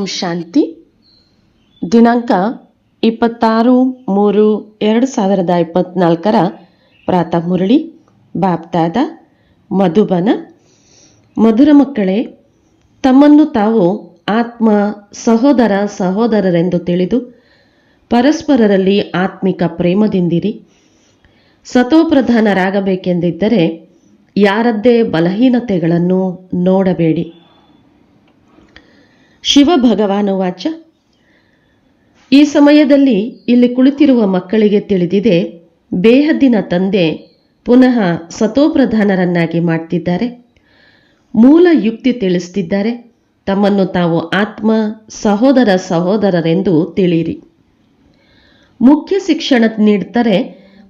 ಓಂ ಶಾಂತಿ. ದಿನಾಂಕ ಇಪ್ಪತ್ತಾರು ಮೂರು ಎರಡು ಸಾವಿರದ ಇಪ್ಪತ್ನಾಲ್ಕರ ಪ್ರಾತಃ ಮುರಳಿ, ಬಾಪ್ತಾದ, ಮಧುಬನ. ಮಧುರ ಮಕ್ಕಳೇ, ತಮ್ಮನ್ನು ತಾವು ಆತ್ಮ ಸಹೋದರ ಸಹೋದರರೆಂದು ತಿಳಿದು ಪರಸ್ಪರರಲ್ಲಿ ಆತ್ಮಿಕ ಪ್ರೇಮದಿಂದಿರಿ. ಸತೋಪ್ರಧಾನರಾಗಬೇಕೆಂದಿದ್ದರೆ ಯಾರದ್ದೇ ಬಲಹೀನತೆಗಳನ್ನು ನೋಡಬೇಡಿ. ಶಿವ ಭಗವಾನು ವಾಚ. ಈ ಸಮಯದಲ್ಲಿ ಇಲ್ಲಿ ಕುಳಿತಿರುವ ಮಕ್ಕಳಿಗೆ ತಿಳಿದಿದೆ, ಬೇಹದ್ದಿನ ತಂದೆ ಪುನಃ ಸತೋಪ್ರಧಾನರನ್ನಾಗಿ ಮಾಡ್ತಿದ್ದಾರೆ. ಮೂಲ ಯುಕ್ತಿ ತಿಳಿಸ್ತಿದ್ದಾರೆ. ತಮ್ಮನ್ನು ತಾವು ಆತ್ಮ ಸಹೋದರ ಸಹೋದರರೆಂದು ತಿಳಿಯಿರಿ. ಮುಖ್ಯ ಶಿಕ್ಷಣ ನೀಡ್ತಾರೆ,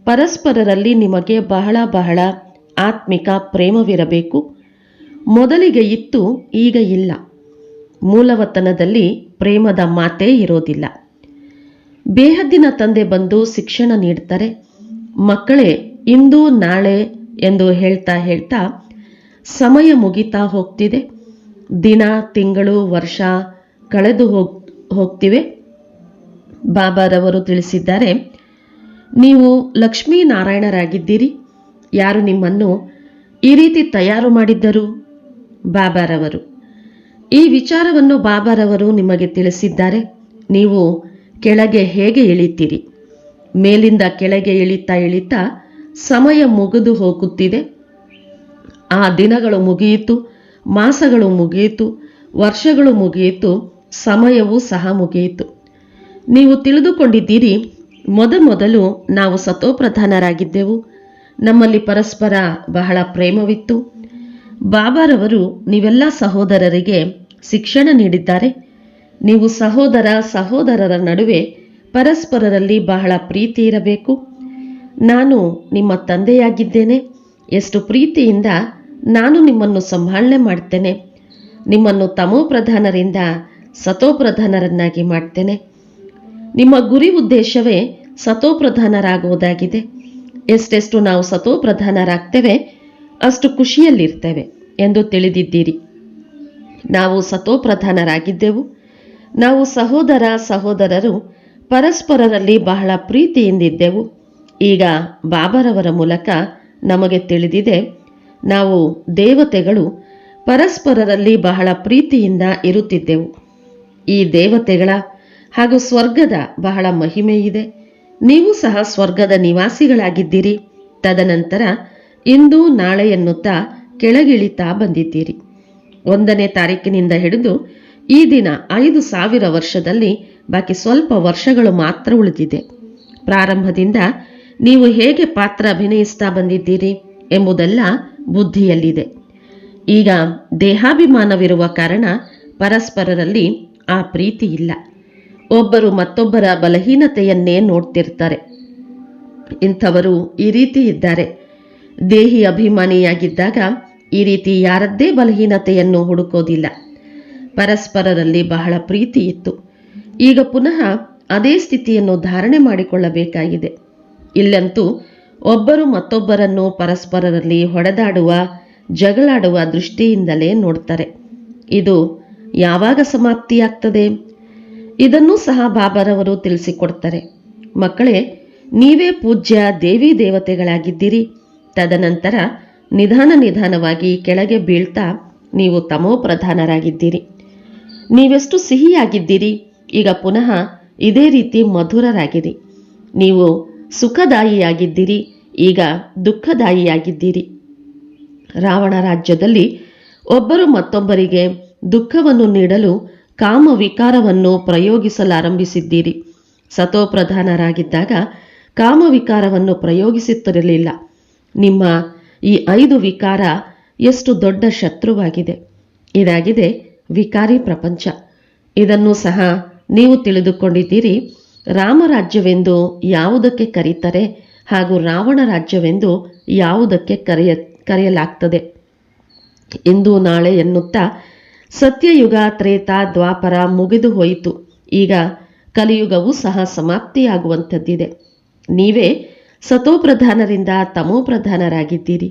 ಪರಸ್ಪರರಲ್ಲಿ ನಿಮಗೆ ಬಹಳ ಬಹಳ ಆತ್ಮಿಕ ಪ್ರೇಮವಿರಬೇಕು. ಮೊದಲಿಗೆ ಇತ್ತು, ಈಗ ಇಲ್ಲ. ಮೂಲವತನದಲ್ಲಿ ಪ್ರೇಮದ ಮಾತೇ ಇರೋದಿಲ್ಲ. ಬೇಹದ್ದಿನ ತಂದೆ ಬಂದು ಶಿಕ್ಷಣ ನೀಡ್ತಾರೆ. ಮಕ್ಕಳೇ, ಇಂದು ನಾಳೆ ಎಂದು ಹೇಳ್ತಾ ಹೇಳ್ತಾ ಸಮಯ ಮುಗಿತಾ ಹೋಗ್ತಿದೆ. ದಿನ, ತಿಂಗಳು, ವರ್ಷ ಕಳೆದು ಹೋಗ್, ಹೋಗ್ತಿವೆ. ಬಾಬಾರವರು ತಿಳಿಸಿದ್ದಾರೆ, ನೀವು ಲಕ್ಷ್ಮೀನಾರಾಯಣರಾಗಿದ್ದೀರಿ. ಯಾರು ನಿಮ್ಮನ್ನು ಈ ರೀತಿ ತಯಾರು ಮಾಡಿದ್ದರು? ಬಾಬಾರವರು. ಈ ವಿಚಾರವನ್ನು ಬಾಬಾರವರು ನಿಮಗೆ ತಿಳಿಸಿದ್ದಾರೆ. ನೀವು ಕೆಳಗೆ ಹೇಗೆ ಇಳಿತೀರಿ? ಮೇಲಿಂದ ಕೆಳಗೆ ಇಳಿತಾ ಇಳಿತಾ ಸಮಯ ಮುಗಿದು ಹೋಗುತ್ತಿದೆ. ಆ ದಿನಗಳು ಮುಗಿಯಿತು, ಮಾಸಗಳು ಮುಗಿಯಿತು, ವರ್ಷಗಳು ಮುಗಿಯಿತು, ಸಮಯವೂ ಸಹ ಮುಗಿಯಿತು. ನೀವು ತಿಳಿದುಕೊಂಡಿದ್ದೀರಿ, ಮೊದಮೊದಲು ನಾವು ಸತೋಪ್ರಧಾನರಾಗಿದ್ದೆವು. ನಮ್ಮಲ್ಲಿ ಪರಸ್ಪರ ಬಹಳ ಪ್ರೇಮವಿತ್ತು. ಬಾಬಾರವರು ನೀವೆಲ್ಲ ಸಹೋದರರಿಗೆ ಶಿಕ್ಷಣ ನೀಡಿದ್ದಾರೆ. ನೀವು ಸಹೋದರ ಸಹೋದರರ ನಡುವೆ ಪರಸ್ಪರರಲ್ಲಿ ಬಹಳ ಪ್ರೀತಿ ಇರಬೇಕು. ನಾನು ನಿಮ್ಮ ತಂದೆಯಾಗಿದ್ದೇನೆ. ಎಷ್ಟು ಪ್ರೀತಿಯಿಂದ ನಾನು ನಿಮ್ಮನ್ನು ಸಂಭಾಳನೆ ಮಾಡ್ತೇನೆ. ನಿಮ್ಮನ್ನು ತಮೋಪ್ರಧಾನರಿಂದ ಸತೋಪ್ರಧಾನರನ್ನಾಗಿ ಮಾಡ್ತೇನೆ. ನಿಮ್ಮ ಗುರಿ ಉದ್ದೇಶವೇ ಸತೋಪ್ರಧಾನರಾಗುವುದಾಗಿದೆ ಎಷ್ಟೆಷ್ಟು ನಾವು ಸತೋಪ್ರಧಾನರಾಗ್ತೇವೆ ಅಷ್ಟು ಖುಷಿಯಲ್ಲಿರ್ತೇವೆ ಎಂದು ತಿಳಿದಿದ್ದೀರಿ. ನಾವು ಸತೋಪ್ರಧಾನರಾಗಿದ್ದೆವು. ನಾವು ಸಹೋದರ ಸಹೋದರರು ಪರಸ್ಪರರಲ್ಲಿ ಬಹಳ ಪ್ರೀತಿಯಿಂದಿದ್ದೆವು. ಈಗ ಬಾಬರವರ ಮೂಲಕ ನಮಗೆ ತಿಳಿದಿದೆ, ನಾವು ದೇವತೆಗಳು ಪರಸ್ಪರರಲ್ಲಿ ಬಹಳ ಪ್ರೀತಿಯಿಂದ ಇರುತ್ತಿದ್ದೆವು. ಈ ದೇವತೆಗಳ ಹಾಗೂ ಸ್ವರ್ಗದ ಬಹಳ ಮಹಿಮೆ ಇದೆ ನೀವು ಸಹ ಸ್ವರ್ಗದ ನಿವಾಸಿಗಳಾಗಿದ್ದೀರಿ. ತದನಂತರ ಇಂದು ನಾಳೆ ಎನ್ನುತ್ತಾ ಕೆಳಗಿಳಿತಾ ಬಂದಿದ್ದೀರಿ. ಒಂದನೇ ತಾರೀಕಿನಿಂದ ಹಿಡಿದು ಈ ದಿನ ಐದು ಸಾವಿರ ವರ್ಷದಲ್ಲಿ ಬಾಕಿ ಸ್ವಲ್ಪ ವರ್ಷಗಳು ಮಾತ್ರ ಉಳಿದಿದೆ. ಪ್ರಾರಂಭದಿಂದ ನೀವು ಹೇಗೆ ಪಾತ್ರ ಅಭಿನಯಿಸ್ತಾ ಬಂದಿದ್ದೀರಿ ಎಂಬುದೆಲ್ಲ ಬುದ್ಧಿಯಲ್ಲಿದೆ. ಈಗ ದೇಹಾಭಿಮಾನವಿರುವ ಕಾರಣ ಪರಸ್ಪರರಲ್ಲಿ ಆ ಪ್ರೀತಿ ಇಲ್ಲ. ಒಬ್ಬರು ಮತ್ತೊಬ್ಬರ ಬಲಹೀನತೆಯನ್ನೇ ನೋಡ್ತಿರ್ತಾರೆ. ಇಂಥವರು ಈ ರೀತಿ ಇದ್ದಾರೆ. ದೇಹಿ ಅಭಿಮಾನಿಯಾಗಿದ್ದಾಗ ಈ ರೀತಿ ಯಾರದ್ದೇ ಬಲಹೀನತೆಯನ್ನು ಹುಡುಕೋದಿಲ್ಲ. ಪರಸ್ಪರರಲ್ಲಿ ಬಹಳ ಪ್ರೀತಿ ಇತ್ತು. ಈಗ ಪುನಃ ಅದೇ ಸ್ಥಿತಿಯನ್ನು ಧಾರಣೆ ಮಾಡಿಕೊಳ್ಳಬೇಕಾಗಿದೆ. ಇಲ್ಲಂತೂ ಒಬ್ಬರು ಮತ್ತೊಬ್ಬರನ್ನು ಪರಸ್ಪರರಲ್ಲಿ ಹೊಡೆದಾಡುವ, ಜಗಳಾಡುವ ದೃಷ್ಟಿಯಿಂದಲೇ ನೋಡ್ತಾರೆ. ಇದು ಯಾವಾಗ ಸಮಾಪ್ತಿಯಾಗ್ತದೆ? ಇದನ್ನು ಸಹ ಬಾಬಾರವರು ತಿಳಿಸಿಕೊಡ್ತಾರೆ. ಮಕ್ಕಳೇ, ನೀವೇ ಪೂಜ್ಯ ದೇವಿ ದೇವತೆಗಳಾಗಿದ್ದೀರಿ. ತದನಂತರ ನಿಧಾನ ನಿಧಾನವಾಗಿ ಕೆಳಗೆ ಬೀಳ್ತಾ ನೀವು ತಮೋ ಪ್ರಧಾನರಾಗಿದ್ದೀರಿ. ನೀವೆಷ್ಟು ಸಿಹಿಯಾಗಿದ್ದೀರಿ, ಈಗ ಪುನಃ ಇದೇ ರೀತಿ ಮಧುರರಾಗಿರಿ. ನೀವು ಸುಖದಾಯಿಯಾಗಿದ್ದೀರಿ, ಈಗ ದುಃಖದಾಯಿಯಾಗಿದ್ದೀರಿ. ರಾವಣ ರಾಜ್ಯದಲ್ಲಿ ಒಬ್ಬರು ಮತ್ತೊಬ್ಬರಿಗೆ ದುಃಖವನ್ನು ನೀಡಲು ಕಾಮ ವಿಕಾರವನ್ನು ಪ್ರಯೋಗಿಸಲಾರಂಭಿಸಿದ್ದೀರಿ. ಸತೋಪ್ರಧಾನರಾಗಿದ್ದಾಗ ಕಾಮ ವಿಕಾರವನ್ನು ಪ್ರಯೋಗಿಸುತ್ತಿರಲಿಲ್ಲ. ನಿಮ್ಮ ಈ ಐದು ವಿಕಾರ ಎಷ್ಟು ದೊಡ್ಡ ಶತ್ರುವಾಗಿದೆ. ಇದಾಗಿದೆ ವಿಕಾರಿ ಪ್ರಪಂಚ. ಇದನ್ನು ಸಹ ನೀವು ತಿಳಿದುಕೊಂಡಿದ್ದೀರಿ. ರಾಮರಾಜ್ಯವೆಂದು ಯಾವುದಕ್ಕೆ ಕರೀತಾರೆ ಹಾಗೂ ರಾವಣ ರಾಜ್ಯವೆಂದು ಯಾವುದಕ್ಕೆ ಕರೆಯ, ಕರೆಯಲಾಗ್ತದೆ. ಇಂದು ನಾಳೆ ಎನ್ನುತ್ತಾ ಸತ್ಯಯುಗ ತ್ರೇತ ದ್ವಾಪರ ಮುಗಿದು ಹೋಯಿತು. ಈಗ ಕಲಿಯುಗವೂ ಸಹ ಸಮಾಪ್ತಿಯಾಗುವಂಥದ್ದಿದೆ. ನೀವೇ ಸತೋಪ್ರಧಾನರಿಂದ ತಮೋಪ್ರಧಾನರಾಗಿದ್ದೀರಿ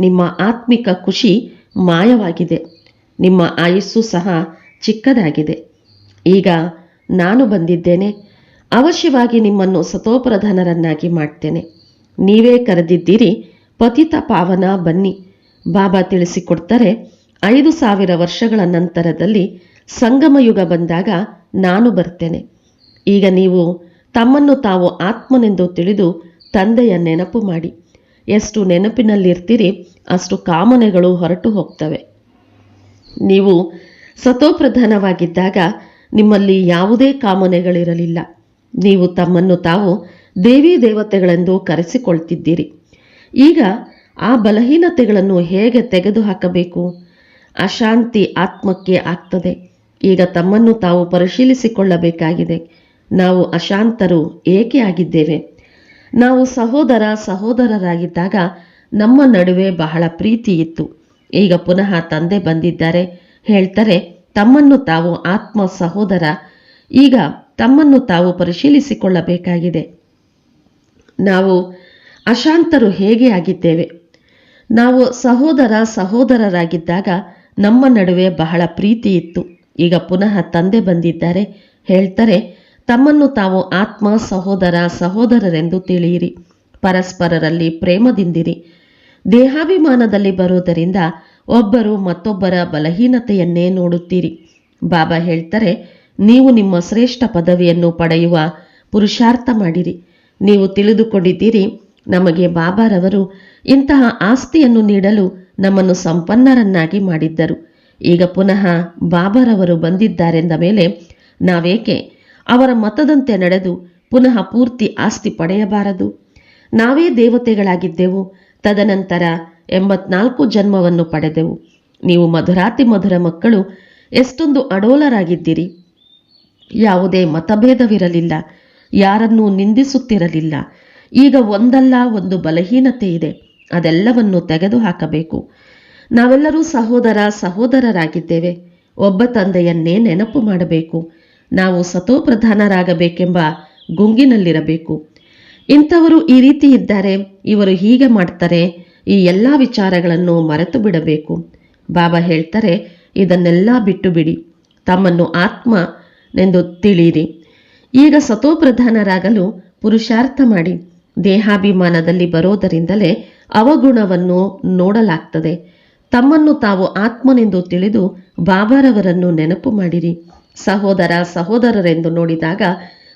ನಿಮ್ಮ ಆತ್ಮಿಕ ಖುಷಿ ಮಾಯವಾಗಿದೆ. ನಿಮ್ಮ ಆಯಸ್ಸು ಸಹ ಚಿಕ್ಕದಾಗಿದೆ. ಈಗ ನಾನು ಬಂದಿದ್ದೇನೆ. ಅವಶ್ಯವಾಗಿ ನಿಮ್ಮನ್ನು ಸತೋಪ್ರಧಾನರನ್ನಾಗಿ ಮಾಡ್ತೇನೆ. ನೀವೇ ಕರೆದಿದ್ದೀರಿ, ಪತಿತ ಪಾವನ ಬನ್ನಿ. ಬಾಬಾ ತಿಳಿಸಿಕೊಡ್ತಾರೆ, ಐದು ಸಾವಿರ ವರ್ಷಗಳ ನಂತರದಲ್ಲಿ ಸಂಗಮ ಯುಗ ಬಂದಾಗ ನಾನು ಬರ್ತೇನೆ. ಈಗ ನೀವು ತಮ್ಮನ್ನು ತಾವು ಆತ್ಮನೆಂದು ತಿಳಿದು ತಂದೆಯ ನೆನಪು ಮಾಡಿ. ಎಷ್ಟು ನೆನಪಿನಲ್ಲಿರ್ತೀರಿ, ಅಷ್ಟು ಕಾಮನೆಗಳು ಹೊರಟು ಹೋಗ್ತವೆ. ನೀವು ಸತೋಪ್ರಧಾನವಾಗಿದ್ದಾಗ ನಿಮ್ಮಲ್ಲಿ ಯಾವುದೇ ಕಾಮನೆಗಳಿರಲಿಲ್ಲ. ನೀವು ತಮ್ಮನ್ನು ತಾವು ದೇವಿ ದೇವತೆಗಳೆಂದು ಕರೆಸಿಕೊಳ್ತಿದ್ದೀರಿ. ಈಗ ಆ ಬಲಹೀನತೆಗಳನ್ನು ಹೇಗೆ ತೆಗೆದುಹಾಕಬೇಕು? ಅಶಾಂತಿ ಆತ್ಮಕ್ಕೆ ಆಗ್ತದೆ. ಈಗ ತಮ್ಮನ್ನು ತಾವು ಪರಿಶೀಲಿಸಿಕೊಳ್ಳಬೇಕಾಗಿದೆ. ನಾವು ಅಶಾಂತರು ಏಕೆ ಆಗಿದ್ದೇವೆ? ನಾವು ಸಹೋದರ ಸಹೋದರರಾಗಿದ್ದಾಗ ನಮ್ಮ ನಡುವೆ ಬಹಳ ಪ್ರೀತಿ ಇತ್ತು. ಈಗ ಪುನಃ ತಂದೆ ಬಂದಿದ್ದಾರೆ. ಹೇಳ್ತಾರೆ, ತಮ್ಮನ್ನು ತಾವು ಆತ್ಮ ಸಹೋದರ, ಈಗ ತಮ್ಮನ್ನು ತಾವು ಪರಿಶೀಲಿಸಿಕೊಳ್ಳಬೇಕಾಗಿದೆ. ನಾವು ಅಶಾಂತರು ಹೇಗೆ ಆಗಿದ್ದೇವೆ? ನಾವು ಸಹೋದರ ಸಹೋದರರಾಗಿದ್ದಾಗ ನಮ್ಮ ನಡುವೆ ಬಹಳ ಪ್ರೀತಿ ಇತ್ತು. ಈಗ ಪುನಃ ತಂದೆ ಬಂದಿದ್ದಾರೆ. ಹೇಳ್ತಾರೆ ತಮ್ಮನ್ನು ತಾವು ಆತ್ಮ ಸಹೋದರ ಸಹೋದರರೆಂದು ತಿಳಿಯಿರಿ. ಪರಸ್ಪರರಲ್ಲಿ ಪ್ರೇಮದಿಂದಿರಿ. ದೇಹಾಭಿಮಾನದಲ್ಲಿ ಬರುವುದರಿಂದ ಒಬ್ಬರು ಮತ್ತೊಬ್ಬರ ಬಲಹೀನತೆಯನ್ನೇ ನೋಡುತ್ತೀರಿ. ಬಾಬಾ ಹೇಳ್ತಾರೆ, ನೀವು ನಿಮ್ಮ ಶ್ರೇಷ್ಠ ಪದವಿಯನ್ನು ಪಡೆಯುವ ಪುರುಷಾರ್ಥ ಮಾಡಿರಿ. ನೀವು ತಿಳಿದುಕೊಂಡಿದ್ದೀರಿ, ನಮಗೆ ಬಾಬಾರವರು ಇಂತಹ ಆಸ್ತಿಯನ್ನು ನೀಡಲು ನಮ್ಮನ್ನು ಸಂಪನ್ನರನ್ನಾಗಿ ಮಾಡಿದ್ದರು. ಈಗ ಪುನಃ ಬಾಬಾರವರು ಬಂದಿದ್ದಾರೆಂದ ಮೇಲೆ ನಾವೇಕೆ ಅವರ ಮತದಂತೆ ನಡೆದು ಪುನಃ ಪೂರ್ತಿ ಆಸ್ತಿ ಪಡೆಯಬಾರದು. ನಾವೇ ದೇವತೆಗಳಾಗಿದ್ದೆವು. ತದನಂತರ ಎಂಬತ್ನಾಲ್ಕು ಜನ್ಮವನ್ನು ಪಡೆದೆವು. ನೀವು ಮಧುರಾತಿ ಮಧುರ ಮಕ್ಕಳು, ಎಷ್ಟೊಂದು ಅಡೋಲರಾಗಿದ್ದೀರಿ. ಯಾವುದೇ ಮತಭೇದವಿರಲಿಲ್ಲ. ಯಾರನ್ನೂ ನಿಂದಿಸುತ್ತಿರಲಿಲ್ಲ. ಈಗ ಒಂದಲ್ಲ ಒಂದು ಬಲಹೀನತೆ ಇದೆ. ಅದೆಲ್ಲವನ್ನು ತೆಗೆದುಹಾಕಬೇಕು. ನಾವೆಲ್ಲರೂ ಸಹೋದರ ಸಹೋದರರಾಗಿದ್ದೇವೆ. ಒಬ್ಬ ತಂದೆಯನ್ನೇ ನೆನಪು ಮಾಡಬೇಕು. ನಾವು ಸತೋಪ್ರಧಾನರಾಗಬೇಕೆಂಬ ಗುಂಗಿನಲ್ಲಿರಬೇಕು. ಇಂಥವರು ಈ ರೀತಿ ಇದ್ದಾರೆ, ಇವರು ಹೀಗೆ ಮಾಡ್ತಾರೆ, ಈ ಎಲ್ಲ ವಿಚಾರಗಳನ್ನು ಮರೆತು ಬಿಡಬೇಕು. ಬಾಬಾ ಹೇಳ್ತಾರೆ, ಇದನ್ನೆಲ್ಲ ಬಿಟ್ಟು ಬಿಡಿ ತಮ್ಮನ್ನು ಆತ್ಮನೆಂದು ತಿಳಿಯಿರಿ. ಈಗ ಸತೋಪ್ರಧಾನರಾಗಲು ಪುರುಷಾರ್ಥ ಮಾಡಿ. ದೇಹಾಭಿಮಾನದಲ್ಲಿ ಬರೋದರಿಂದಲೇ ಅವಗುಣವನ್ನು ನೋಡಲಾಗ್ತದೆ. ತಮ್ಮನ್ನು ತಾವು ಆತ್ಮನೆಂದು ತಿಳಿದು ಬಾಬಾರವರನ್ನು ನೆನಪು ಮಾಡಿರಿ. ಸಹೋದರ ಸಹೋದರರೆಂದು ನೋಡಿದಾಗ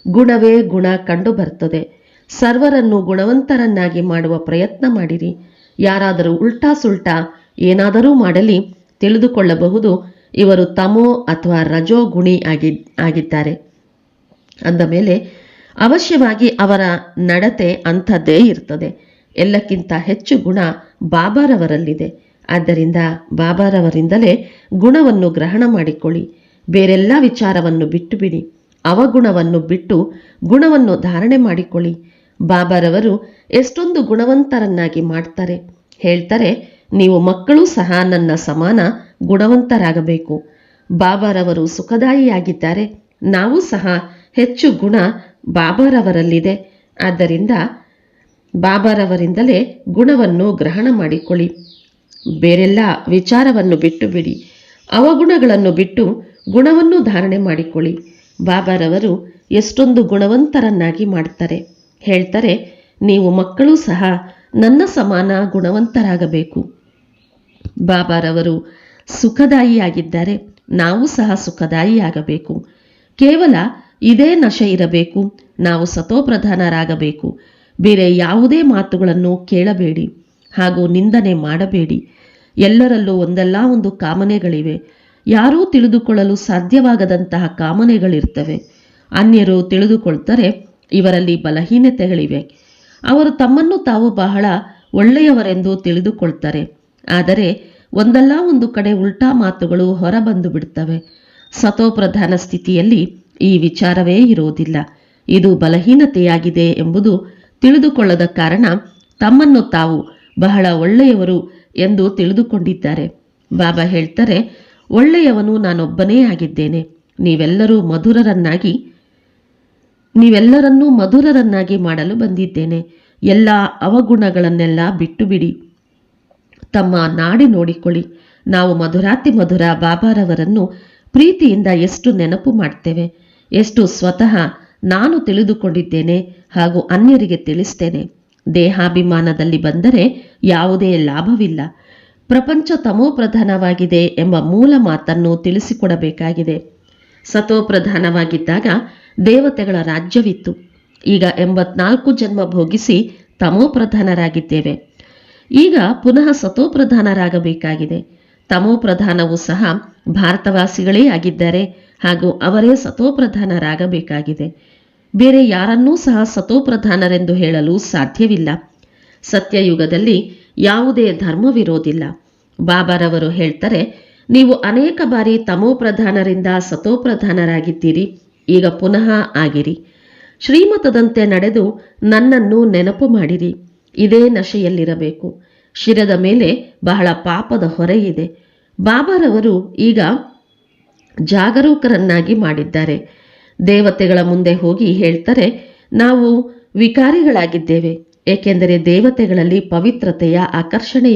ಗುಣವೇ ಗುಣ ಕಂಡು ಬರ್ತದೆ ಸರ್ವರನ್ನು ಗುಣವಂತರನ್ನಾಗಿ ಮಾಡುವ ಪ್ರಯತ್ನ ಮಾಡಿರಿ. ಯಾರಾದರೂ ಉಲ್ಟಾ ಸುಲ್ಟಾ ಏನಾದರೂ ಮಾಡಲಿ ತಿಳಿದುಕೊಳ್ಳಬಹುದು. ಇವರು ತಮೋ ಅಥವಾ ರಜೋ ಗುಣಿ ಆಗಿ, ಆಗಿದ್ದಾರೆ. ಅಂದ ಮೇಲೆ ಅವಶ್ಯವಾಗಿ ಅವರ ನಡತೆ ಅಂಥದ್ದೇ ಇರ್ತದೆ. ಎಲ್ಲಕ್ಕಿಂತ ಹೆಚ್ಚು ಗುಣ ಬಾಬಾರವರಲ್ಲಿದೆ. ಆದ್ದರಿಂದ ಬಾಬಾರವರಿಂದಲೇ ಗುಣವನ್ನು ಗ್ರಹಣ ಮಾಡಿಕೊಳ್ಳಿ. ಬೇರೆಲ್ಲ ವಿಚಾರವನ್ನು ಬಿಟ್ಟು ಬಿಡಿ ಅವಗುಣವನ್ನು ಬಿಟ್ಟು ಗುಣವನ್ನು ಧಾರಣೆ ಮಾಡಿಕೊಳ್ಳಿ. ಬಾಬಾರವರು ಎಷ್ಟೊಂದು ಗುಣವಂತರನ್ನಾಗಿ ಮಾಡ್ತಾರೆ. ಹೇಳ್ತಾರೆ, ನೀವು ಮಕ್ಕಳು ಸಹ ನನ್ನ ಸಮಾನ ಗುಣವಂತರಾಗಬೇಕು. ಬಾಬಾರವರು ಸುಖದಾಯಿಯಾಗಿದ್ದಾರೆ. ನಾವು ಸಹ ಹೆಚ್ಚು ಗುಣ ಬಾಬಾರವರಲ್ಲಿದೆ. ಆದ್ದರಿಂದ ಬಾಬಾರವರಿಂದಲೇ ಗುಣವನ್ನು ಗ್ರಹಣ ಮಾಡಿಕೊಳ್ಳಿ. ಬೇರೆಲ್ಲ ವಿಚಾರವನ್ನು ಬಿಟ್ಟು ಬಿಡಿ ಅವಗುಣಗಳನ್ನು ಬಿಟ್ಟು ಗುಣವನ್ನು ಧಾರಣೆ ಮಾಡಿಕೊಳ್ಳಿ. ಬಾಬಾರವರು ಎಷ್ಟೊಂದು ಗುಣವಂತರನ್ನಾಗಿ ಮಾಡ್ತಾರೆ ಹೇಳ್ತಾರೆ, ನೀವು ಮಕ್ಕಳು ಸಹ ನನ್ನ ಸಮಾನ ಗುಣವಂತರಾಗಬೇಕು. ಬಾಬಾರವರು ಸುಖದಾಯಿಯಾಗಿದ್ದಾರೆ. ನಾವು ಸಹ ಸುಖದಾಯಿಯಾಗಬೇಕು. ಕೇವಲ ಇದೇ ನಶೆ ಇರಬೇಕು. ನಾವು ಸತೋಪ್ರಧಾನರಾಗಬೇಕು. ಬೇರೆ ಯಾವುದೇ ಮಾತುಗಳನ್ನು ಕೇಳಬೇಡಿ ಹಾಗೂ ನಿಂದನೆ ಮಾಡಬೇಡಿ. ಎಲ್ಲರಲ್ಲೂ ಒಂದಲ್ಲ ಒಂದು ಕಾಮನೆಗಳಿವೆ. ಯಾರೂ ತಿಳಿದುಕೊಳ್ಳಲು ಸಾಧ್ಯವಾಗದಂತಹ ಕಾಮನೆಗಳಿರ್ತವೆ. ಅನ್ಯರು ತಿಳಿದುಕೊಳ್ತಾರೆ, ಇವರಲ್ಲಿ ಬಲಹೀನತೆಗಳಿವೆ. ಅವರು ತಮ್ಮನ್ನು ತಾವು ಬಹಳ ಒಳ್ಳೆಯವರೆಂದು ತಿಳಿದುಕೊಳ್ತಾರೆ. ಆದರೆ ಒಂದಲ್ಲ ಒಂದು ಕಡೆ ಉಲ್ಟಾ ಮಾತುಗಳು ಹೊರಬಂದು ಬಿಡ್ತವೆ. ಸತೋಪ್ರಧಾನ ಸ್ಥಿತಿಯಲ್ಲಿ ಈ ವಿಚಾರವೇ ಇರುವುದಿಲ್ಲ. ಇದು ಬಲಹೀನತೆಯಾಗಿದೆ ಎಂಬುದು ತಿಳಿದುಕೊಳ್ಳದ ಕಾರಣ ತಮ್ಮನ್ನು ತಾವು ಬಹಳ ಒಳ್ಳೆಯವರು ಎಂದು ತಿಳಿದುಕೊಂಡಿದ್ದಾರೆ. ಬಾಬಾ ಹೇಳ್ತಾರೆ ಒಳ್ಳೆಯವನು ನಾನೊಬ್ಬನೇ ಆಗಿದ್ದೇನೆ. ನೀವೆಲ್ಲರೂ ಮಧುರರನ್ನಾಗಿ, ನೀವೆಲ್ಲರನ್ನೂ ಮಧುರರನ್ನಾಗಿ ಮಾಡಲು ಬಂದಿದ್ದೇನೆ. ಎಲ್ಲ ಅವಗುಣಗಳನ್ನೆಲ್ಲ ಬಿಟ್ಟು ಬಿಡಿ ತಮ್ಮ ನಾಡಿ ನೋಡಿಕೊಳ್ಳಿ. ನಾವು ಮಧುರಾತಿ ಮಧುರ ಬಾಬಾರವರನ್ನು ಪ್ರೀತಿಯಿಂದ ಎಷ್ಟು ನೆನಪು ಮಾಡ್ತೇವೆ. ಎಷ್ಟು ಸ್ವತಃ ನಾನು ತಿಳಿದುಕೊಂಡಿದ್ದೇನೆ ಹಾಗೂ ಅನ್ಯರಿಗೆ ತಿಳಿಸ್ತೇನೆ. ದೇಹಾಭಿಮಾನದಲ್ಲಿ ಬಂದರೆ ಯಾವುದೇ ಲಾಭವಿಲ್ಲ. ಪ್ರಪಂಚ ತಮೋಪ್ರಧಾನವಾಗಿದೆ ಎಂಬ ಮೂಲ ಮಾತನ್ನು ತಿಳಿಸಿಕೊಡಬೇಕಾಗಿದೆ. ಸತೋಪ್ರಧಾನವಾಗಿದ್ದಾಗ ದೇವತೆಗಳ ರಾಜ್ಯವಿತ್ತು. ಈಗ ಎಂಬತ್ನಾಲ್ಕು ಜನ್ಮ ಭೋಗಿಸಿ ತಮೋಪ್ರಧಾನರಾಗಿದ್ದೇವೆ ಈಗ ಪುನಃ ಸತೋಪ್ರಧಾನರಾಗಬೇಕಾಗಿದೆ ತಮೋಪ್ರಧಾನವೂ ಸಹ ಭಾರತವಾಸಿಗಳೇ ಆಗಿದ್ದಾರೆ ಹಾಗೂ ಅವರೇ ಸತೋಪ್ರಧಾನರಾಗಬೇಕಾಗಿದೆ ಬೇರೆ ಯಾರನ್ನೂ ಸಹ ಸತೋಪ್ರಧಾನರೆಂದು ಹೇಳಲು ಸಾಧ್ಯವಿಲ್ಲ. ಸತ್ಯಯುಗದಲ್ಲಿ ಯಾವುದೇ ಧರ್ಮವಿರೋದಿಲ್ಲ ಬಾಬಾರವರು ಹೇಳ್ತಾರೆ, ನೀವು ಅನೇಕ ಬಾರಿ ತಮೋಪ್ರಧಾನರಿಂದ ಸತೋಪ್ರಧಾನರಾಗಿದ್ದೀರಿ ಈಗ ಪುನಃ ಆಗಿರಿ. ಶ್ರೀಮತದಂತೆ ನಡೆದು ನನ್ನನ್ನು ನೆನಪು ಮಾಡಿರಿ, ಇದೇ ನಶೆಯಲ್ಲಿರಬೇಕು. ಶಿರದ ಮೇಲೆ ಬಹಳ ಪಾಪದ ಹೊರೆ ಇದೆ ಬಾಬಾರವರು ಈಗ ಜಾಗರೂಕರನ್ನಾಗಿ ಮಾಡಿದ್ದಾರೆ. ದೇವತೆಗಳ ಮುಂದೆ ಹೋಗಿ ಹೇಳ್ತಾರೆ, ನಾವು ವಿಕಾರಿಗಳಾಗಿದ್ದೇವೆ. ಏಕೆಂದರೆ ದೇವತೆಗಳಲ್ಲಿ ಪವಿತ್ರತೆಯ ಆಕರ್ಷಣೆ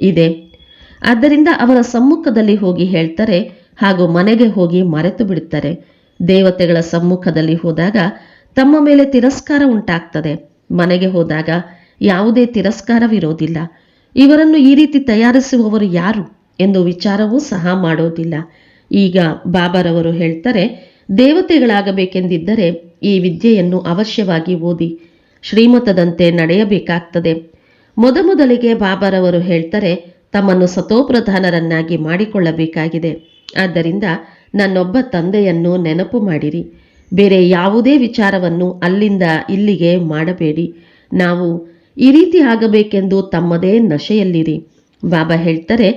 ಇದೆ. ಆದ್ದರಿಂದ ಅವರ ಸಮ್ಮುಖದಲ್ಲಿ ಹೋಗಿ ಹೇಳ್ತಾರೆ ಹಾಗೂ ಮನೆಗೆ ಹೋಗಿ ಮರೆತು ಬಿಡುತ್ತಾರೆ. ದೇವತೆಗಳ ಸಮ್ಮುಖದಲ್ಲಿ ಹೋದಾಗ ತಮ್ಮ ಮೇಲೆ ತಿರಸ್ಕಾರ ಉಂಟಾಗ್ತದೆ. ಮನೆಗೆ ಹೋದಾಗ ಯಾವುದೇ ತಿರಸ್ಕಾರವಿರೋದಿಲ್ಲ. ಇವರನ್ನು ಈ ರೀತಿ ತಯಾರಿಸುವವರು ಯಾರು ಎಂದು ವಿಚಾರವೂ ಸಹ ಮಾಡೋದಿಲ್ಲ. ಈಗ ಬಾಬಾರವರು ಹೇಳ್ತಾರೆ, ದೇವತೆಗಳಾಗಬೇಕೆಂದಿದ್ದರೆ ಈ ವಿದ್ಯೆಯನ್ನು ಅವಶ್ಯವಾಗಿ ಓದಿ. ಶ್ರೀಮತದಂತೆ ನಡೆಯಬೇಕಾಗ್ತದೆ. ಮೊದಮೊದಲಿಗೆ ಬಾಬಾರವರು ಹೇಳ್ತಾರೆ, ತಮ್ಮನ್ನು ಸತೋಪ್ರಧಾನರನ್ನಾಗಿ ಮಾಡಿಕೊಳ್ಳಬೇಕಾಗಿದೆ. ಆದ್ದರಿಂದ ನನ್ನೊಬ್ಬ ತಂದೆಯನ್ನು ನೆನಪು ಮಾಡಿರಿ. ಬೇರೆ ಯಾವುದೇ ವಿಚಾರವನ್ನು ಅಲ್ಲಿಂದ ಇಲ್ಲಿಗೆ ಮಾಡಬೇಡಿ. ನಾವು ಈ ರೀತಿ ಆಗಬೇಕೆಂದು ತಮ್ಮದೇ ನಶೆಯಲ್ಲಿರಿ. ಬಾಬಾ ಹೇಳ್ತಾರೆ,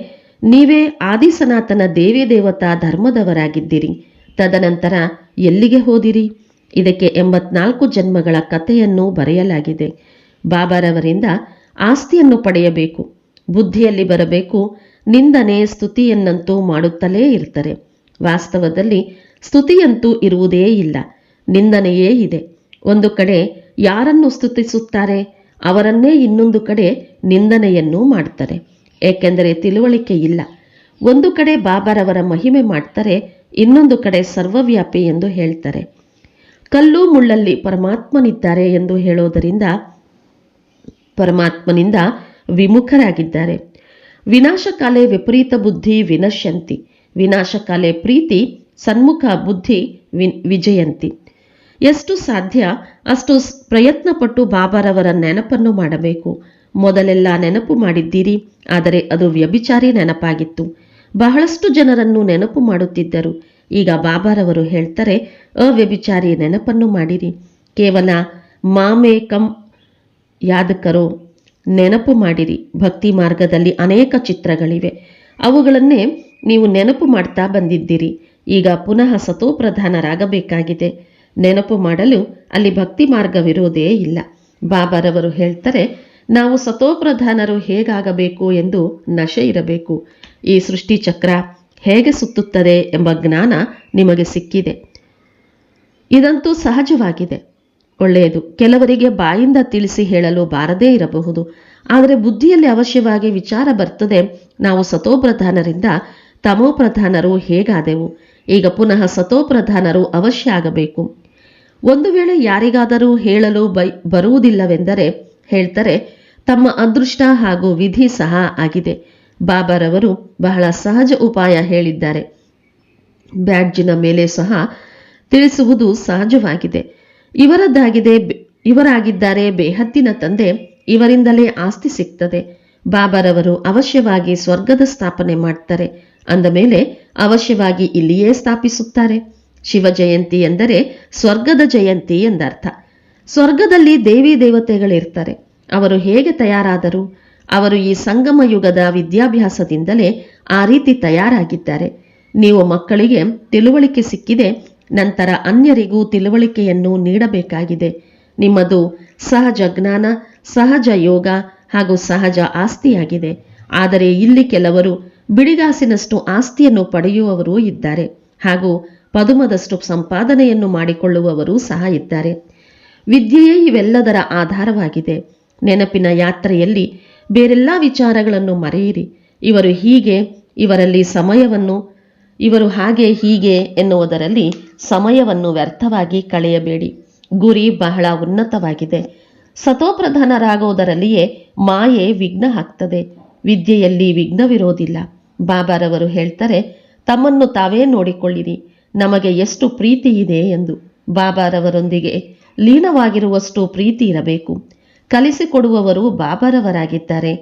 ನೀವೇ ಆದಿ ಸನಾತನ ದೇವಿ ದೇವತಾ ಧರ್ಮದವರಾಗಿದ್ದೀರಿ. ತದನಂತರ ಎಲ್ಲಿಗೆ ಹೋದಿರಿ? ಇದಕ್ಕೆ ಎಂಬತ್ನಾಲ್ಕು ಜನ್ಮಗಳ ಕಥೆಯನ್ನು ಬರೆಯಲಾಗಿದೆ. ಬಾಬಾರವರಿಂದ ಆಸ್ತಿಯನ್ನು ಪಡೆಯಬೇಕು. ಬುದ್ಧಿಯಲ್ಲಿ ಬರಬೇಕು. ನಿಂದನೆ ಸ್ತುತಿಯನ್ನಂತೂ ಮಾಡುತ್ತಲೇ ಇರ್ತಾರೆ. ವಾಸ್ತವದಲ್ಲಿ ಸ್ತುತಿಯಂತೂ ಇರುವುದೇ ಇಲ್ಲ. ನಿಂದನೆಯೇ ಇದೆ. ಒಂದು ಕಡೆ ಯಾರನ್ನು ಸ್ತುತಿಸುತ್ತಾರೆ, ಅವರನ್ನೇ ಇನ್ನೊಂದು ಕಡೆ ನಿಂದನೆಯನ್ನೂ ಮಾಡ್ತಾರೆ. ಏಕೆಂದರೆ ತಿಳುವಳಿಕೆ ಇಲ್ಲ. ಒಂದು ಕಡೆ ಬಾಬಾರವರ ಮಹಿಮೆ ಮಾಡ್ತಾರೆ, ಇನ್ನೊಂದು ಕಡೆ ಸರ್ವವ್ಯಾಪಿ ಎಂದು ಹೇಳ್ತಾರೆ. ಕಲ್ಲು ಮುಳ್ಳಲ್ಲಿ ಪರಮಾತ್ಮನಿದ್ದಾರೆ ಎಂದು ಹೇಳೋದರಿಂದ ಪರಮಾತ್ಮನಿಂದ ವಿಮುಖರಾಗಿದ್ದಾರೆ. ವಿನಾಶಕಾಲೆ ವಿಪರೀತ ಬುದ್ಧಿ ವಿನಶ್ಯಂತಿ. ವಿನಾಶಕಾಲೆ ಪ್ರೀತಿ, ಸನ್ಮುಖ ಬುದ್ಧಿ ವಿಜಯಂತಿ. ಎಷ್ಟು ಸಾಧ್ಯ, ಅಷ್ಟು ಪ್ರಯತ್ನಪಟ್ಟು ಬಾಬಾರವರ ನೆನಪನ್ನು ಮಾಡಬೇಕು. ಮೊದಲೆಲ್ಲ ನೆನಪು ಮಾಡಿದ್ದೀರಿ, ಆದರೆ ಅದು ವ್ಯಭಿಚಾರಿ ನೆನಪಾಗಿತ್ತು. ಬಹಳಷ್ಟು ಜನರನ್ನು ನೆನಪು ಮಾಡುತ್ತಿದ್ದರು. ಈಗ ಬಾಬಾರವರು ಹೇಳ್ತಾರೆ, ಅವ್ಯಭಿಚಾರಿ ನೆನಪನ್ನು ಮಾಡಿರಿ. ಕೇವಲ ಮಾಮೇಕಂ ಯಾದಕರು ನೆನಪು ಮಾಡಿರಿ. ಭಕ್ತಿ ಮಾರ್ಗದಲ್ಲಿ ಅನೇಕ ಚಿತ್ರಗಳಿವೆ. ಅವುಗಳನ್ನೇ ನೀವು ನೆನಪು ಮಾಡ್ತಾ ಬಂದಿದ್ದೀರಿ. ಈಗ ಪುನಃ ಸತೋಪ್ರಧಾನರಾಗಬೇಕಾಗಿದೆ ನೆನಪು ಮಾಡಲು ಅಲ್ಲಿ ಭಕ್ತಿ ಮಾರ್ಗವಿರುವುದೇ ಇಲ್ಲ. ಬಾಬಾರವರು ಹೇಳ್ತಾರೆ, ನಾವು ಸತೋಪ್ರಧಾನರು ಹೇಗಾಗಬೇಕು ಎಂದು ನಶೆ ಇರಬೇಕು. ಈ ಸೃಷ್ಟಿ ಚಕ್ರ ಹೇಗೆ ಸುತ್ತುತ್ತದೆ ಎಂಬ ಜ್ಞಾನ ನಿಮಗೆ ಸಿಕ್ಕಿದೆ. ಇದಂತೂ ಸಹಜವಾಗಿದೆ. ಒಳ್ಳೆಯದು. ಕೆಲವರಿಗೆ ಬಾಯಿಂದ ತಿಳಿಸಿ ಹೇಳಲು ಬಾರದೇ ಇರಬಹುದು. ಆದರೆ ಬುದ್ಧಿಯಲ್ಲಿ ಅವಶ್ಯವಾಗಿ ವಿಚಾರ ಬರ್ತದೆ. ನಾವು ಸತೋಪ್ರಧಾನರಿಂದ ತಮೋಪ್ರಧಾನರು ಹೇಗಾದೆವು? ಈಗ ಪುನಃ ಸತೋಪ್ರಧಾನರು ಅವಶ್ಯ ಆಗಬೇಕು. ಒಂದು ವೇಳೆ ಯಾರಿಗಾದರೂ ಹೇಳಲು ಬೈ ಬರುವುದಿಲ್ಲವೆಂದರೆ ಹೇಳ್ತಾರೆ, ತಮ್ಮ ಅದೃಷ್ಟ ಹಾಗೂ ವಿಧಿ ಸಹ ಆಗಿದೆ. ಬಾಬಾರವರು ಬಹಳ ಸಹಜ ಉಪಾಯ ಹೇಳಿದ್ದಾರೆ. ಬ್ಯಾಡ್ಜಿನ ಮೇಲೆ ಸಹ ತಿಳಿಸುವುದು ಸಹಜವಾಗಿದೆ. ಇವರದ್ದಾಗಿದೆ ಇವರಾಗಿದ್ದಾರೆ ಬೇಹದ್ದಿನ ತಂದೆ, ಇವರಿಂದಲೇ ಆಸ್ತಿ ಸಿಗ್ತದೆ. ಬಾಬಾರವರು ಅವಶ್ಯವಾಗಿ ಸ್ವರ್ಗದ ಸ್ಥಾಪನೆ ಮಾಡ್ತಾರೆ. ಅಂದ ಮೇಲೆ ಅವಶ್ಯವಾಗಿ ಇಲ್ಲಿಯೇ ಸ್ಥಾಪಿಸುತ್ತಾರೆ. ಶಿವ ಜಯಂತಿ ಎಂದರೆ ಸ್ವರ್ಗದ ಜಯಂತಿ ಎಂದರ್ಥ. ಸ್ವರ್ಗದಲ್ಲಿ ದೇವಿ ದೇವತೆಗಳಿರ್ತಾರೆ. ಅವರು ಹೇಗೆ ತಯಾರಾದರು? ಅವರು ಈ ಸಂಗಮ ಯುಗದ ವಿದ್ಯಾಭ್ಯಾಸದಿಂದಲೇ ಆ ರೀತಿ ತಯಾರಾಗಿದ್ದಾರೆ. ನೀವು ಮಕ್ಕಳಿಗೆ ತಿಳುವಳಿಕೆ ಸಿಕ್ಕಿದೆ, ನಂತರ ಅನ್ಯರಿಗೂ ತಿಳುವಳಿಕೆಯನ್ನು ನೀಡಬೇಕಾಗಿದೆ. ನಿಮ್ಮದು ಸಹಜ ಜ್ಞಾನ, ಸಹಜ ಯೋಗ ಹಾಗೂ ಸಹಜ ಆಸ್ತಿಯಾಗಿದೆ. ಆದರೆ ಇಲ್ಲಿ ಕೆಲವರು ಬಿಡಿಗಾಸಿನಷ್ಟು ಆಸ್ತಿಯನ್ನು ಪಡೆಯುವವರೂ ಇದ್ದಾರೆ ಹಾಗೂ ಪದುಮದಷ್ಟು ಸಂಪಾದನೆಯನ್ನು ಮಾಡಿಕೊಳ್ಳುವವರೂ ಸಹ ಇದ್ದಾರೆ. ವಿದ್ಯೆಯೇ ಇವೆಲ್ಲದರ ಆಧಾರವಾಗಿದೆ. ನೆನಪಿನ ಯಾತ್ರೆಯಲ್ಲಿ ಬೇರೆಲ್ಲ ವಿಚಾರಗಳನ್ನು ಮರೆಯಿರಿ. ಇವರು ಹೀಗೆ, ಇವರಲ್ಲಿ ಸಮಯವನ್ನು, ಇವರು ಹಾಗೆ ಹೀಗೆ ಎನ್ನುವುದರಲ್ಲಿ ಸಮಯವನ್ನು ವ್ಯರ್ಥವಾಗಿ ಕಳೆಯಬೇಡಿ. ಗುರಿ ಬಹಳ ಉನ್ನತವಾಗಿದೆ. ಸತೋಪ್ರಧಾನರಾಗುವುದರಲ್ಲಿಯೇ ಮಾಯೆ ವಿಘ್ನ ಹಾಕ್ತದೆ ವಿದ್ಯೆಯಲ್ಲಿ ವಿಘ್ನವಿರೋದಿಲ್ಲ. ಬಾಬಾರವರು ಹೇಳ್ತಾರೆ, ತಮ್ಮನ್ನು ತಾವೇ ನೋಡಿಕೊಳ್ಳಿರಿ. ನಮಗೆ ಎಷ್ಟು ಪ್ರೀತಿ ಇದೆ ಎಂದು. ಬಾಬಾರವರೊಂದಿಗೆ ಲೀನವಾಗಿರುವಷ್ಟು ಪ್ರೀತಿ ಇರಬೇಕು. ಕಲಿಸಿಕೊಡುವವರು ಬಾಬಾರವರಾಗಿದ್ದಾರೆ.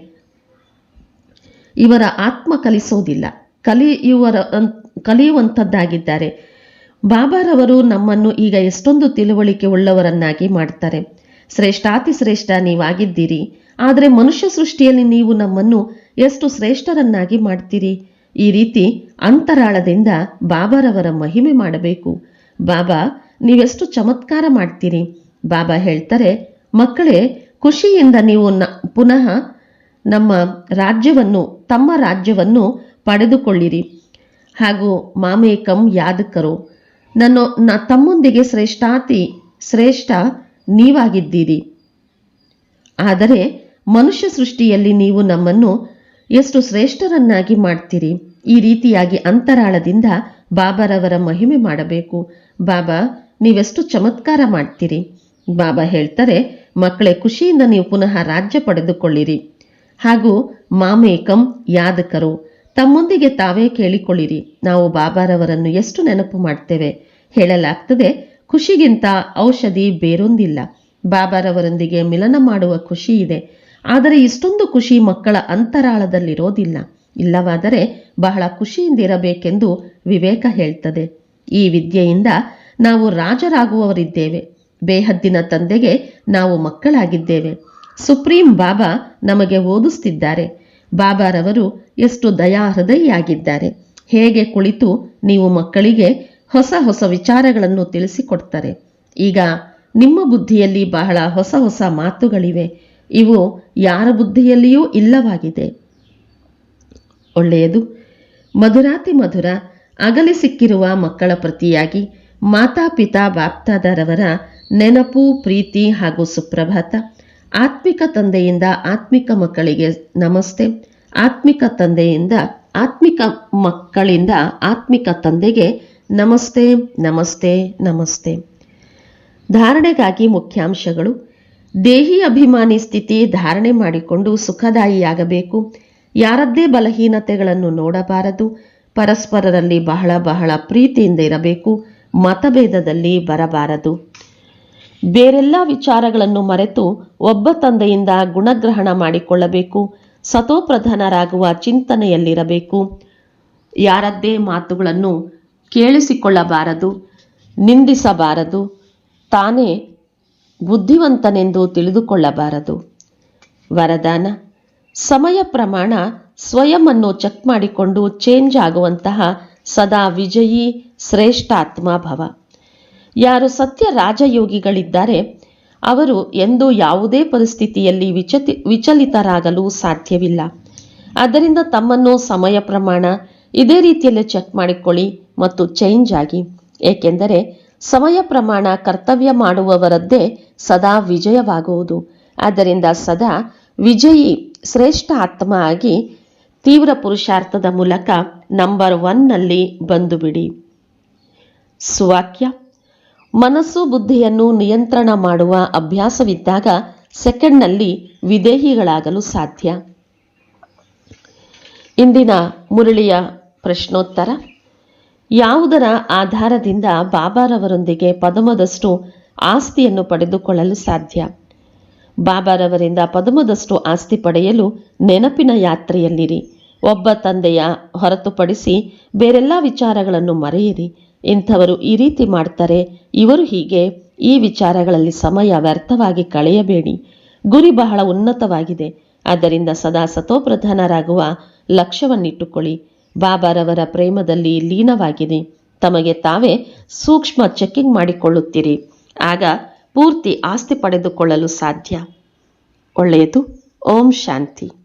ಇವರ ಆತ್ಮ ಕಲಿಸೋದಿಲ್ಲ. ಕಲಿಯುವರ, ಕಲಿಯುವಂಥದ್ದಾಗಿದ್ದಾರೆ. ಬಾಬಾರವರು ನಮ್ಮನ್ನು ಈಗ ಎಷ್ಟೊಂದು ತಿಳುವಳಿಕೆ ಉಳ್ಳವರನ್ನಾಗಿ ಮಾಡ್ತಾರೆ. ಶ್ರೇಷ್ಠಾತಿ ಶ್ರೇಷ್ಠ ನೀವಾಗಿದ್ದೀರಿ. ಆದರೆ ಮನುಷ್ಯ ಸೃಷ್ಟಿಯಲ್ಲಿ ನೀವು ನಮ್ಮನ್ನು ಎಷ್ಟು ಶ್ರೇಷ್ಠರನ್ನಾಗಿ ಮಾಡ್ತೀರಿ? ಈ ರೀತಿ ಅಂತರಾಳದಿಂದ ಬಾಬಾರವರ ಮಹಿಮೆ ಮಾಡಬೇಕು. ಬಾಬಾ, ನೀವೆಷ್ಟು ಚಮತ್ಕಾರ ಮಾಡ್ತೀರಿ? ಬಾಬಾ ಹೇಳ್ತಾರೆ, ಮಕ್ಕಳೇ ಖುಷಿಯಿಂದ ನೀವು ಪುನಃ ನಮ್ಮ ರಾಜ್ಯವನ್ನು, ತಮ್ಮ ರಾಜ್ಯವನ್ನು ಪಡೆದುಕೊಳ್ಳಿರಿ. ಹಾಗೂ ಮಾಮೇಕಂ ಯಾದಕರು, ನನ್ನ, ನ ತಮ್ಮೊಂದಿಗೆ ಶ್ರೇಷ್ಠಾತಿ, ಶ್ರೇಷ್ಠ ನೀವಾಗಿದ್ದೀರಿ. ಆದರೆ ಮನುಷ್ಯ ಸೃಷ್ಟಿಯಲ್ಲಿ ನೀವು ನಮ್ಮನ್ನು ಎಷ್ಟು ಶ್ರೇಷ್ಠರನ್ನಾಗಿ ಮಾಡ್ತೀರಿ? ಈ ರೀತಿಯಾಗಿ ಅಂತರಾಳದಿಂದ ಬಾಬಾರವರ ಮಹಿಮೆ ಮಾಡಬೇಕು. ಬಾಬಾ, ನೀವೆಷ್ಟು ಚಮತ್ಕಾರ ಮಾಡ್ತೀರಿ? ಬಾಬಾ ಹೇಳ್ತಾರೆ, ಮಕ್ಕಳೇ, ಖುಷಿಯಿಂದ ನೀವು ಪುನಃ ರಾಜ್ಯ ಪಡೆದುಕೊಳ್ಳಿರಿ. ಹಾಗೂ ಮಾಮೇಕಂ ಯಾದಕರು, ತಮ್ಮೊಂದಿಗೆ ತಾವೇ ಕೇಳಿಕೊಳ್ಳಿರಿ. ನಾವು ಬಾಬಾರವರನ್ನು ಎಷ್ಟು ನೆನಪು ಮಾಡ್ತೇವೆ. ಹೇಳಲಾಗ್ತದೆ, ಖುಷಿಗಿಂತ ಔಷಧಿ ಬೇರೊಂದಿಲ್ಲ. ಬಾಬಾರವರೊಂದಿಗೆ ಮಿಲನ ಮಾಡುವ ಖುಷಿ ಇದೆ. ಆದರೆ ಇಷ್ಟೊಂದು ಖುಷಿ ಮಕ್ಕಳ ಅಂತರಾಳದಲ್ಲಿರೋದಿಲ್ಲ. ಇಲ್ಲವಾದರೆ ಬಹಳ ಖುಷಿಯಿಂದಿರಬೇಕೆಂದು ವಿವೇಕ ಹೇಳ್ತದೆ. ಈ ವಿದ್ಯೆಯಿಂದ ನಾವು ರಾಜರಾಗುವವರಿದ್ದೇವೆ. ಬೇಹದ್ದಿನ ತಂದೆಗೆ ನಾವು ಮಕ್ಕಳಾಗಿದ್ದೇವೆ. ಸುಪ್ರೀಂ ಬಾಬಾ ನಮಗೆ ಓದಿಸ್ತಿದ್ದಾರೆ. ಬಾಬಾರವರು ಎಷ್ಟು ದಯಾ ಹೃದಯಿಯಾಗಿದ್ದಾರೆ ಹೇಗೆ ಕುಳಿತು ನೀವು ಮಕ್ಕಳಿಗೆ ಹೊಸ ಹೊಸ ವಿಚಾರಗಳನ್ನು ತಿಳಿಸಿಕೊಡ್ತಾರೆ. ಈಗ ನಿಮ್ಮ ಬುದ್ಧಿಯಲ್ಲಿ ಬಹಳ ಹೊಸ ಹೊಸ ಮಾತುಗಳಿವೆ. ಇವು ಯಾರ ಬುದ್ಧಿಯಲ್ಲಿಯೂ ಇಲ್ಲವಾಗಿದೆ. ಒಳ್ಳೆಯದು. ಮಧುರಾತಿ ಮಧುರ, ಅಗಲಿ ಸಿಕ್ಕಿರುವ ಮಕ್ಕಳ ಪ್ರತಿಯಾಗಿ ಮಾತಾಪಿತಾ ಬಾಪ್ತಾದರವರ ನೆನಪು, ಪ್ರೀತಿ ಹಾಗೂ ಸುಪ್ರಭಾತ. ಆತ್ಮಿಕ ತಂದೆಯಿಂದ ಆತ್ಮಿಕ ಮಕ್ಕಳಿಗೆ ನಮಸ್ತೆ. ಆತ್ಮಿಕ ತಂದೆಯಿಂದ ಆತ್ಮಿಕ ಮಕ್ಕಳಿಂದ ಆತ್ಮಿಕ ತಂದೆಗೆ ನಮಸ್ತೆ ನಮಸ್ತೆ ನಮಸ್ತೆ. ಧಾರಣೆಗಾಗಿ ಮುಖ್ಯಾಂಶಗಳು. ದೇಹಿ ಅಭಿಮಾನಿ ಸ್ಥಿತಿ ಧಾರಣೆ ಮಾಡಿಕೊಂಡು ಸುಖದಾಯಿಯಾಗಬೇಕು. ಯಾರದ್ದೇ ಬಲಹೀನತೆಗಳನ್ನು ನೋಡಬಾರದು. ಪರಸ್ಪರರಲ್ಲಿ ಬಹಳ ಬಹಳ ಪ್ರೀತಿಯಿಂದ ಇರಬೇಕು. ಮತಭೇದದಲ್ಲಿ ಬರಬಾರದು. ಬೇರೆಲ್ಲ ವಿಚಾರಗಳನ್ನು ಮರೆತು ಒಬ್ಬ ತಂದೆಯಿಂದ ಗುಣಗ್ರಹಣ ಮಾಡಿಕೊಳ್ಳಬೇಕು, ಸತೋಪ್ರಧಾನರಾಗುವ ಚಿಂತನೆಯಲ್ಲಿರಬೇಕು. ಯಾರದ್ದೇ ಮಾತುಗಳನ್ನು ಕೇಳಿಸಿಕೊಳ್ಳಬಾರದು, ನಿಂದಿಸಬಾರದು, ತಾನೇ ಬುದ್ಧಿವಂತನೆಂದು ತಿಳಿದುಕೊಳ್ಳಬಾರದು. ವರದಾನ, ಸಮಯ ಪ್ರಮಾಣ ಸ್ವಯಂ ಚೆಕ್ ಮಾಡಿಕೊಂಡು ಚೇಂಜ್ ಆಗುವಂತಹ ಸದಾ ವಿಜಯಿ ಶ್ರೇಷ್ಠಾತ್ಮ ಭವ. ಯಾರು ಸತ್ಯ ರಾಜಯೋಗಿಗಳಿದ್ದಾರೆ, ಅವರು ಎಂದೂ ಯಾವುದೇ ಪರಿಸ್ಥಿತಿಯಲ್ಲಿ ವಿಚತಿ, ವಿಚಲಿತರಾಗಲು ಸಾಧ್ಯವಿಲ್ಲ. ಆದ್ದರಿಂದ ತಮ್ಮನ್ನು ಸಮಯ ಪ್ರಮಾಣ ಇದೇ ರೀತಿಯಲ್ಲಿ ಚೆಕ್ ಮಾಡಿಕೊಳ್ಳಿ ಮತ್ತು ಚೇಂಜ್ ಆಗಿ. ಏಕೆಂದರೆ ಸಮಯ ಪ್ರಮಾಣ ಕರ್ತವ್ಯ ಮಾಡುವವರದ್ದೇ ಸದಾ ವಿಜಯವಾಗುವುದು. ಆದ್ದರಿಂದ ಸದಾ ವಿಜಯಿ ಶ್ರೇಷ್ಠ ಆತ್ಮ ಆಗಿ ತೀವ್ರ ಪುರುಷಾರ್ಥದ ಮೂಲಕ ನಂಬರ್ ಒನ್ನಲ್ಲಿ ಬಂದು ಬಿಡಿ ಸುವಾಕ್ಯ. ಮನಸ್ಸು ಬುದ್ಧಿಯನ್ನು ನಿಯಂತ್ರಣ ಮಾಡುವ ಅಭ್ಯಾಸವಿದ್ದಾಗ ಸೆಕೆಂಡ್ನಲ್ಲಿ ವಿದೇಹಿಗಳಾಗಲು ಸಾಧ್ಯ. ಇಂದಿನ ಮುರಳಿಯ ಪ್ರಶ್ನೋತ್ತರ, ಯಾವುದರ ಆಧಾರದಿಂದ ಬಾಬಾರವರೊಂದಿಗೆ ಪದಮದಷ್ಟು ಆಸ್ತಿಯನ್ನು ಪಡೆದುಕೊಳ್ಳಲು ಸಾಧ್ಯ? ಬಾಬಾರವರಿಂದ ಪದಮದಷ್ಟು ಆಸ್ತಿ ಪಡೆಯಲು ನೆನಪಿನ ಯಾತ್ರೆಯಲ್ಲಿರಿ. ಒಬ್ಬ ತಂದೆಯ ಹೊರತುಪಡಿಸಿ ಬೇರೆಲ್ಲ ವಿಚಾರಗಳನ್ನು ಮರೆಯಿರಿ. ಇಂಥವರು ಈ ರೀತಿ ಮಾಡ್ತಾರೆ, ಇವರು ಹೀಗೆ ಈ ವಿಚಾರಗಳಲ್ಲಿ ಸಮಯ ವ್ಯರ್ಥವಾಗಿ ಕಳೆಯಬೇಡಿ. ಗುರಿ ಬಹಳ ಉನ್ನತವಾಗಿದೆ. ಆದ್ದರಿಂದ ಸದಾ ಸತೋಪ್ರಧಾನರಾಗುವ ಲಕ್ಷ್ಯವನ್ನಿಟ್ಟುಕೊಳ್ಳಿ. ಬಾಬಾರವರ ಪ್ರೇಮದಲ್ಲಿ ಲೀನವಾಗಿದೆ. ತಮಗೆ ತಾವೇ ಸೂಕ್ಷ್ಮ ಚೆಕಿಂಗ್ ಮಾಡಿಕೊಳ್ಳುತ್ತೀರಿ. ಆಗ ಪೂರ್ತಿ ಆಸ್ತಿ ಪಡೆದುಕೊಳ್ಳಲು ಸಾಧ್ಯ. ಒಳ್ಳೆಯದು. ಓಂ ಶಾಂತಿ.